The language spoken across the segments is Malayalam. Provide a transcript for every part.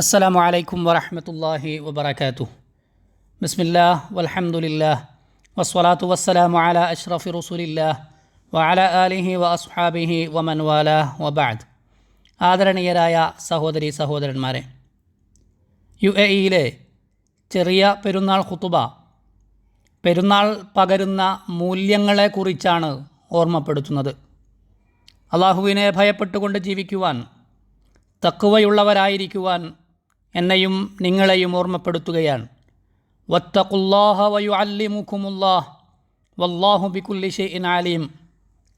അസ്സലാമു അലൈക്കും വറഹമത്തല്ലാഹി വബർക്കാത്തു ബിസ്മില്ലാ വലഹമുല്ലാ വസ്വലാത്തു വസ്സലാമു അല അഷ്റഫി റസൂലില്ലാ വഅല ആലിഹി വ അസ്ഹാബിഹി വമൻവാല വബാദ് ആദരണീയരായ സഹോദരി സഹോദരന്മാരെ യു എ ഇയിലെ ചെറിയ പെരുന്നാൾ ഖുത്തുബ പെരുന്നാൾ പകരുന്ന മൂല്യങ്ങളെക്കുറിച്ചാണ് ഓർമ്മപ്പെടുത്തുന്നത്. അള്ളാഹുവിനെ ഭയപ്പെട്ടുകൊണ്ട് ജീവിക്കുവാൻ തക്കുവയുള്ളവരായിരിക്കുവാൻ എന്നെയും നിങ്ങളെയും ഓർമ്മപ്പെടുത്തുകയാണ്. വത്തഖുല്ലാഹ വയു അല്ലിമുഖുമുല്ലാഹ് വല്ലാഹു ബിക്കുല്ലി ഷെയ്ൻ ആലിം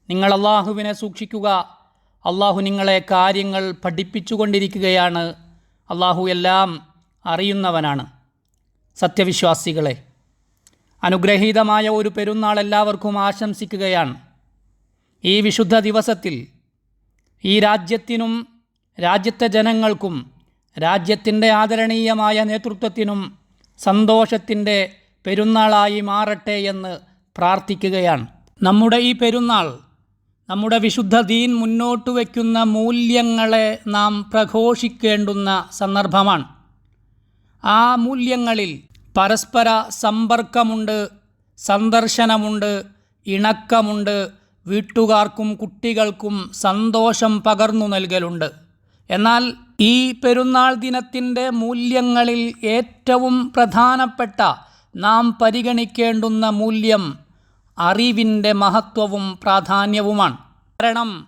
നിങ്ങൾ അള്ളാഹുവിനെ സൂക്ഷിക്കുക. അള്ളാഹു നിങ്ങളെ കാര്യങ്ങൾ പഠിപ്പിച്ചുകൊണ്ടിരിക്കുകയാണ്. അള്ളാഹു എല്ലാം അറിയുന്നവനാണ്. സത്യവിശ്വാസികളെ അനുഗ്രഹീതമായ ഒരു പെരുന്നാൾ എല്ലാവർക്കും ആശംസിക്കുകയാണ്. ഈ വിശുദ്ധ ദിവസത്തിൽ ഈ രാജ്യത്തിനും രാജ്യത്തെ ജനങ്ങൾക്കും രാജ്യത്തിന്റെ ആദരണീയമായ നേതൃത്വത്തിനും സന്തോഷത്തിന്റെ പെരുന്നാളായി മാറട്ടെ എന്ന് പ്രാർത്ഥിക്കുകയാണ്. നമ്മുടെ ഈ പെരുന്നാൾ നമ്മുടെ വിശുദ്ധ ദീൻ മുന്നോട്ട് വയ്ക്കുന്ന മൂല്യങ്ങളെ നാം പ്രഘോഷിക്കേണ്ടുന്ന സന്ദർഭമാണ്. ആ മൂല്യങ്ങളിൽ പരസ്പര സമ്പർക്കമുണ്ട് സന്ദർശനമുണ്ട് ഇണക്കമുണ്ട് വീട്ടുകാർക്കും കുട്ടികൾക്കും സന്തോഷം പകർന്നു നൽകലുണ്ട്. എന്നാൽ ഈ പെരുന്നാൾ ദിനത്തിന്റെ മൂല്യങ്ങളിൽ ഏറ്റവും പ്രധാനപ്പെട്ട നാം പരിഗണിക്കേണ്ടുന്ന മൂല്യം അറിവിന്റെ മഹത്വവും പ്രാധാന്യവുമാണ്. കാരണം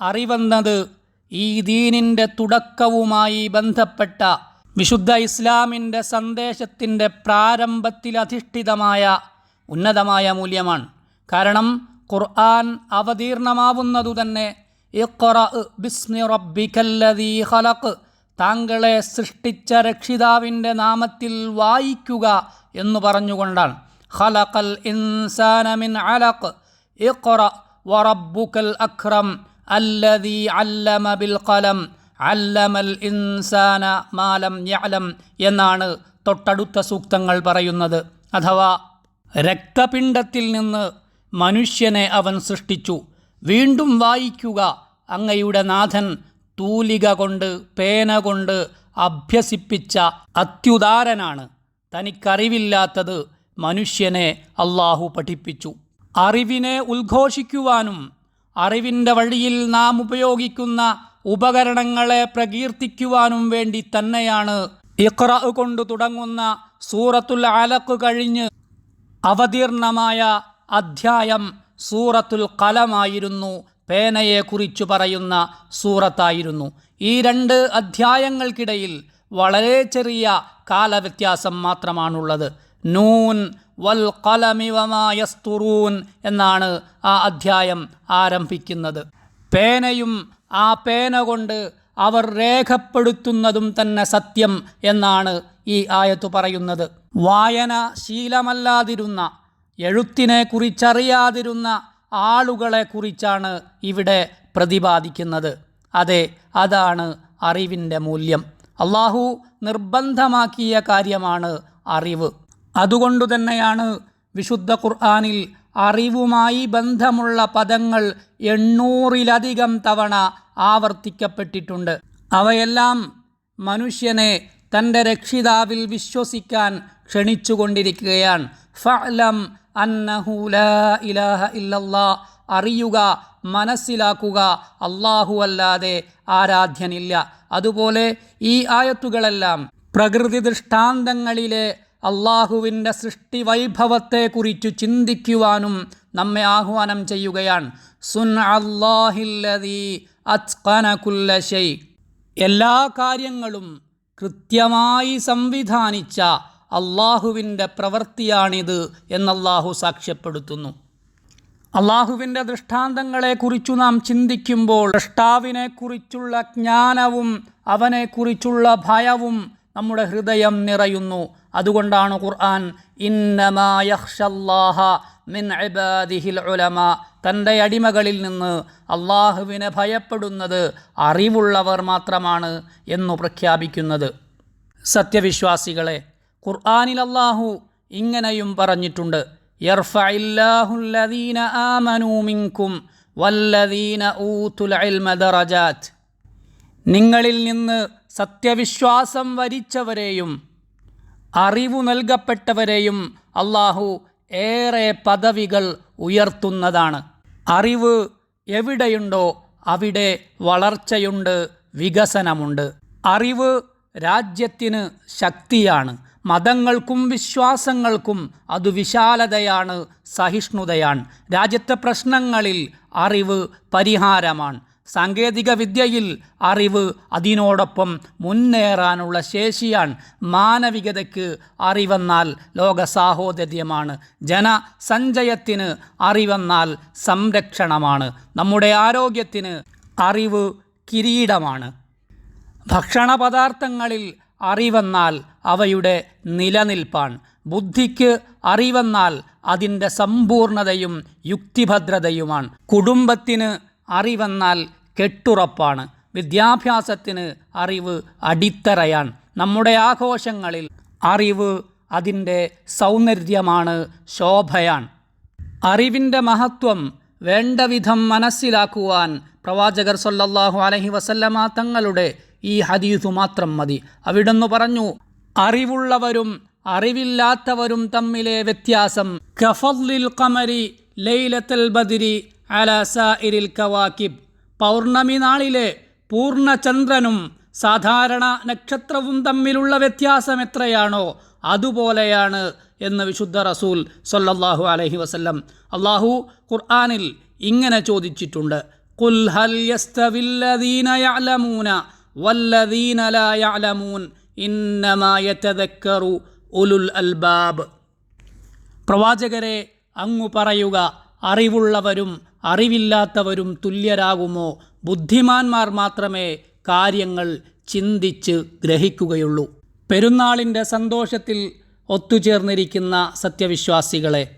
അറിവെന്നത് ഈ ദീനിന്റെ തുടക്കവുമായി ബന്ധപ്പെട്ട വിശുദ്ധ ഇസ്ലാമിന്റെ സന്ദേശത്തിന്റെ പ്രാരംഭത്തിലധിഷ്ഠിതമായ ഉന്നതമായ മൂല്യമാണ്. കാരണം ഖുർആൻ അവതീർണമാവുന്നതു തന്നെ താങ്കളെ സൃഷ്ടിച്ച രക്ഷിതാവിന്റെ നാമത്തിൽ വായിക്കുക എന്ന് പറഞ്ഞുകൊണ്ടാണ്. ഖലഖൽ ഇൻസാന മിൻ അലഖ്. ഇഖ്റ വറബ്ബുക്കൽ അക്രം അല്ലദീ അല്ലമ ബിൽ ഖലം. അല്ലമൽ ഇൻസാന മാലം യഅലം എന്നാണ് തൊട്ടടുത്ത സൂക്തങ്ങൾ പറയുന്നത്. അഥവാ രക്തപിണ്ഡത്തിൽ നിന്ന് മനുഷ്യനെ അവൻ സൃഷ്ടിച്ചു. വീണ്ടും വായിക്കുക. അങ്ങയുടെ നാഥൻ തൂലിക കൊണ്ട് പേന കൊണ്ട് അഭ്യസിപ്പിച്ച അത്യുദാരനാണ്. തനിക്കറിവില്ലാത്തത് മനുഷ്യനെ അള്ളാഹു പഠിപ്പിച്ചു. അറിവിനെ ഉദ്ഘോഷിക്കുവാനും അറിവിന്റെ വഴിയിൽ നാം ഉപയോഗിക്കുന്ന ഉപകരണങ്ങളെ പ്രകീർത്തിക്കുവാനും വേണ്ടി തന്നെയാണ് ഇഖ്റ കൊണ്ട് തുടങ്ങുന്ന സൂറത്തുൽ അലക്ക് കഴിഞ്ഞ് അവതീർണമായ അധ്യായം സൂറത്തുൽ കലമായിരുന്നു പേനയെക്കുറിച്ച് പറയുന്ന സൂറത്തായിരുന്നു. ഈ രണ്ട് അധ്യായങ്ങൾക്കിടയിൽ വളരെ ചെറിയ കാലവ്യത്യാസം മാത്രമാണുള്ളത്. നൂൻ വൽ കലമിവമായസ്തുറൂൻ എന്നാണ് ആ അധ്യായം ആരംഭിക്കുന്നത്. പേനയും ആ പേന കൊണ്ട് അവർ രേഖപ്പെടുത്തുന്നതും തന്നെ സത്യം എന്നാണ് ഈ ആയത്ത് പറയുന്നത്. വായന ശീലമല്ലാതിരുന്ന എഴുത്തിനെ കുറിച്ചറിയാതിരുന്ന ആളുകളെ കുറിച്ചാണ് ഇവിടെ പ്രതിപാദിക്കുന്നത്. അതെ അതാണ് അറിവിന്റെ മൂല്യം. അള്ളാഹു നിർബന്ധമാക്കിയ കാര്യമാണ് അറിവ്. അതുകൊണ്ടു തന്നെയാണ് വിശുദ്ധ ഖുർആാനിൽ അറിവുമായി ബന്ധമുള്ള പദങ്ങൾ എണ്ണൂറിലധികം തവണ ആവർത്തിക്കപ്പെട്ടിട്ടുണ്ട്. അവയെല്ലാം മനുഷ്യനെ തന്റെ രക്ഷിതാവിൽ വിശ്വസിക്കാൻ ക്ഷണിച്ചുകൊണ്ടിരിക്കുകയാണ്. ഫഅലം ഇലാഹ അറിയുക മനസ്സിലാക്കുക. അള്ളാഹു അല്ലാതെ ആരാധ്യനില്ല. അതുപോലെ ഈ ആയത്തുകളെല്ലാം പ്രകൃതി ദൃഷ്ടാന്തങ്ങളിലെ അള്ളാഹുവിന്റെ സൃഷ്ടി വൈഭവത്തെക്കുറിച്ച് ചിന്തിക്കുവാനും നമ്മെ ആഹ്വാനം ചെയ്യുകയാണ്. സുൻ അള്ളാഹില്ലതി എല്ലാ കാര്യങ്ങളും കൃത്യമായി സംവിധാനിച്ച അള്ളാഹുവിന്റെ പ്രവൃത്തിയാണിത് എന്നല്ലാഹു സാക്ഷ്യപ്പെടുത്തുന്നു. അള്ളാഹുവിന്റെ ദൃഷ്ടാന്തങ്ങളെക്കുറിച്ചു നാം ചിന്തിക്കുമ്പോൾ ദൃഷ്ടാവിനെക്കുറിച്ചുള്ള ജ്ഞാനവും അവനെക്കുറിച്ചുള്ള ഭയവും നമ്മുടെ ഹൃദയം നിറയുന്നു. അതുകൊണ്ടാണ് ഖുർആൻ ഇന്നമായഹ്ഷല്ലാഹ മിൻ ഇബാദിഹിൽ ഉലമ. തന്റെ അടിമകളിൽ നിന്ന് അള്ളാഹുവിനെ ഭയപ്പെടുന്നത് അറിവുള്ളവർ മാത്രമാണ് എന്നു പ്രഖ്യാപിക്കുന്നത്. സത്യവിശ്വാസികളെ ഖുർആാനിൽ അള്ളാഹു ഇങ്ങനെയും പറഞ്ഞിട്ടുണ്ട്. യർഫഇല്ലാഹുല്ലദീന ആമനൂ ഇൽമ നിങ്ങളിൽ നിന്ന് സത്യവിശ്വാസം വരിച്ചവരെയും അറിവു നൽകപ്പെട്ടവരെയും അള്ളാഹു ഏറെ പദവികൾ ഉയർത്തുന്നതാണ്. അറിവ് എവിടെയുണ്ടോ അവിടെ വളർച്ചയുണ്ട് വികസനമുണ്ട്. അറിവ് രാജ്യത്തിന് ശക്തിയാണ്. മതങ്ങൾക്കും വിശ്വാസങ്ങൾക്കും അത് വിശാലതയാണ് സഹിഷ്ണുതയാണ്. രാജ്യത്തെ പ്രശ്നങ്ങളിൽ അറിവ് പരിഹാരമാണ്. സാങ്കേതിക വിദ്യയിൽ അറിവ് അതിനോടൊപ്പം മുന്നേറാനുള്ള ശേഷിയാണ്. മാനവികതയ്ക്ക് അറിവെന്നാൽ ലോക സാഹോദര്യമാണ് ജനസഞ്ചയത്തിന് അറിവെന്നാൽ സംരക്ഷണമാണ്. നമ്മുടെ ആരോഗ്യത്തിന് അറിവ് കിരീടമാണ്. ഭക്ഷണ പദാർത്ഥങ്ങളിൽ അറിവെന്നാൽ അവയുടെ നിലനിൽപ്പാണ് ബുദ്ധിക്ക് അറിവെന്നാൽ അതിന്റെ സമ്പൂർണതയും യുക്തിഭദ്രതയുമാണ്. കുടുംബത്തിന് അറിവെന്നാൽ കെട്ടുറപ്പാണ്. വിദ്യാഭ്യാസത്തിന് അറിവ് അടിത്തറയാണ്. നമ്മുടെ ആഘോഷങ്ങളിൽ അറിവ് അതിന്റെ സൗന്ദര്യമാണ് ശോഭയാണ്. അറിവിന്റെ മഹത്വം വേണ്ട വിധം മനസ്സിലാക്കുവാൻ പ്രവാചകർ സൊല്ലാഹു അലഹി വസല്ലമ തങ്ങളുടെ ഈ ഹദീസു മാത്രം മതി. അവിടുന്ന് പറഞ്ഞു അറിവുള്ളവരും അറിവില്ലാത്തവരും തമ്മിലെ വ്യത്യാസം. കഫലിൽ കമരി ലൈലത്തൽ ബദിരി അല സാഇരിൽ കവാക്കിബ് പൗർണമി നാളിലെ പൂർണചന്ദ്രനും സാധാരണ നക്ഷത്രവും തമ്മിലുള്ള വ്യത്യാസം എത്രയാണോ അതുപോലെയാണ് എന്ന് വിശുദ്ധ റസൂൽ സൊല്ലാഹു അലഹി വസ്ല്ലം അള്ളാഹു ഖുർആാനിൽ ഇങ്ങനെ ചോദിച്ചിട്ടുണ്ട്. ഖുൽ ഹൽ യസ്തവില്ലദീന വല്ലദീന ലാ യഅലമൂൻ ഇന്നമാ യതദക്കറു ഉലുൽ അൽബാബ്. പ്രവാചകരെ അങ്ങു പറയുക അറിവുള്ളവരും അറിവില്ലാത്തവരും തുല്യരാകുമോ? ബുദ്ധിമാന്മാർ മാത്രമേ കാര്യങ്ങൾ ചിന്തിച്ച് ഗ്രഹിക്കുകയുള്ളൂ. പെരുന്നാളിന്റെ സന്തോഷത്തിൽ ഒത്തുചേർന്നിരിക്കുന്ന സത്യവിശ്വാസികളെ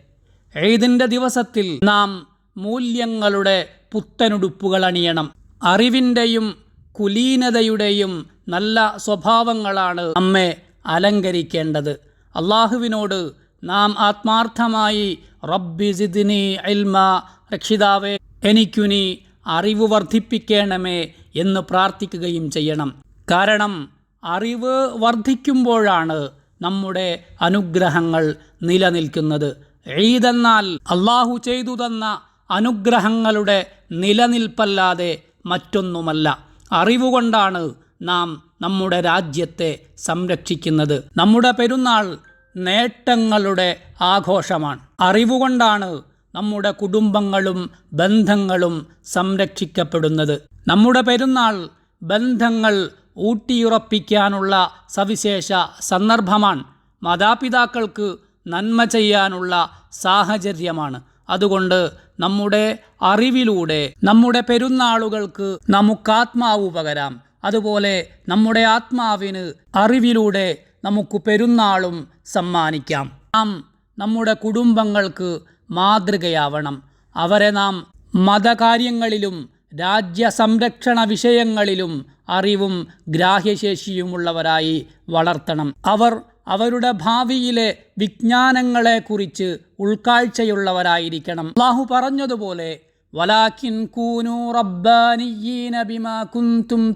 ഏതിന്റെ ദിവസത്തിൽ നാം മൂല്യങ്ങളുടെ പുത്തനുടുപ്പുകൾ അണിയണം. അറിവിന്റെയും കുലീനതയുടെയും നല്ല സ്വഭാവങ്ങളാണ് നമ്മെ അലങ്കരിക്കേണ്ടത്. അള്ളാഹുവിനോട് നാം ആത്മാർത്ഥമായി റബ്ബി സിദ്നി ഇൽമ രക്ഷിതാവേ എനിക്കുനി അറിവ് വർദ്ധിപ്പിക്കണമേ എന്ന് പ്രാർത്ഥിക്കുകയും ചെയ്യണം. കാരണം അറിവ് വർദ്ധിക്കുമ്പോഴാണ് നമ്മുടെ അനുഗ്രഹങ്ങൾ നിലനിൽക്കുന്നത്. ഈദെന്നാൽ അള്ളാഹു ചെയ്തു തന്ന അനുഗ്രഹങ്ങളുടെ നിലനിൽപ്പല്ലാതെ മറ്റൊന്നുമല്ല. അറിവുകൊണ്ടാണ് നാം നമ്മുടെ രാജ്യത്തെ സംരക്ഷിക്കുന്നത്. നമ്മുടെ പെരുന്നാൾ നേട്ടങ്ങളുടെ ആഘോഷമാണ്. അറിവുകൊണ്ടാണ് നമ്മുടെ കുടുംബങ്ങളും ബന്ധങ്ങളും സംരക്ഷിക്കപ്പെടുന്നത്. നമ്മുടെ പെരുന്നാൾ ബന്ധങ്ങൾ ഊട്ടിയുറപ്പിക്കാനുള്ള സവിശേഷ സന്ദർഭമാണ്. മാതാപിതാക്കൾക്ക് നന്മ ചെയ്യാനുള്ള സാഹചര്യമാണ്. അതുകൊണ്ട് നമ്മുടെ അറിവിലൂടെ നമ്മുടെ പെരുന്നാളുകൾക്ക് നമുക്കാത്മാവ് പകരാം. അതുപോലെ നമ്മുടെ ആത്മാവിന് അറിവിലൂടെ നമുക്ക് പെരുന്നാളും സമ്മാനിക്കാം. നാം നമ്മുടെ കുടുംബങ്ങൾക്ക് മാതൃകയാവണം. അവരെ നാം മതകാര്യങ്ങളിലും രാജ്യ സംരക്ഷണ വിഷയങ്ങളിലും അറിവും ഗ്രാഹ്യശേഷിയുമുള്ളവരായി വളർത്തണം. അവർ അവരുടെ ഭാവിയിലെ വിജ്ഞാനങ്ങളെക്കുറിച്ച് ഉൾക്കാഴ്ചയുള്ളവരായിരിക്കണം. അള്ളാഹു പറഞ്ഞതുപോലെ വലാക്കിൻ കൂനു റബ്ബാനിയീന ബിമാ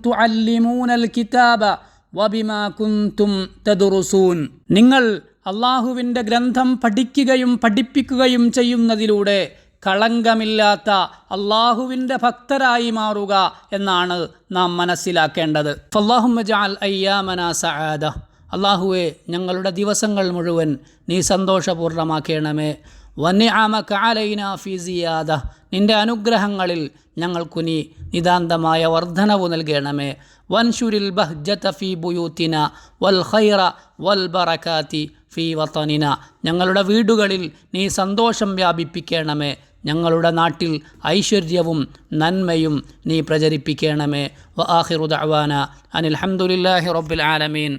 തുഅല്ലിമൂനൽ കിതാബ വബിമാ നിങ്ങൾ അള്ളാഹുവിന്റെ ഗ്രന്ഥം പഠിക്കുകയും പഠിപ്പിക്കുകയും ചെയ്യുന്നതിലൂടെ കളങ്കമില്ലാത്ത അള്ളാഹുവിന്റെ ഭക്തരായി മാറുക എന്നാണ് നാം മനസ്സിലാക്കേണ്ടത്. അള്ളാഹുമജാൽ അയ്യാമന സആദ അള്ളാഹുവെ ഞങ്ങളുടെ ദിവസങ്ങൾ മുഴുവൻ നീ സന്തോഷപൂർണമാക്കണമേ വന്യാമക കാലൈന ഫിസിയാദ നിന്റെ അനുഗ്രഹങ്ങളിൽ ഞങ്ങൾക്കു നീ നിതാന്തമായ വർധനവ് നൽകണമേ. വൻഷുരിൽ ബഹ്ജത ഫി ബുയൂത്തിന വൽ ഖൈറ വൽ ബറക്കാത്തി ഫി വത്തനിന ഞങ്ങളുടെ വീടുകളിൽ നീ സന്തോഷം വ്യാപിപ്പിക്കണമേ. ഞങ്ങളുടെ നാട്ടിൽ ഐശ്വര്യവും നന്മയും നീ പ്രചരിപ്പിക്കണമേ. വ ആഹിറുദാന അനിൽ ഹംദുലില്ലാഹി റബ്ബിൽ ആലമീൻ.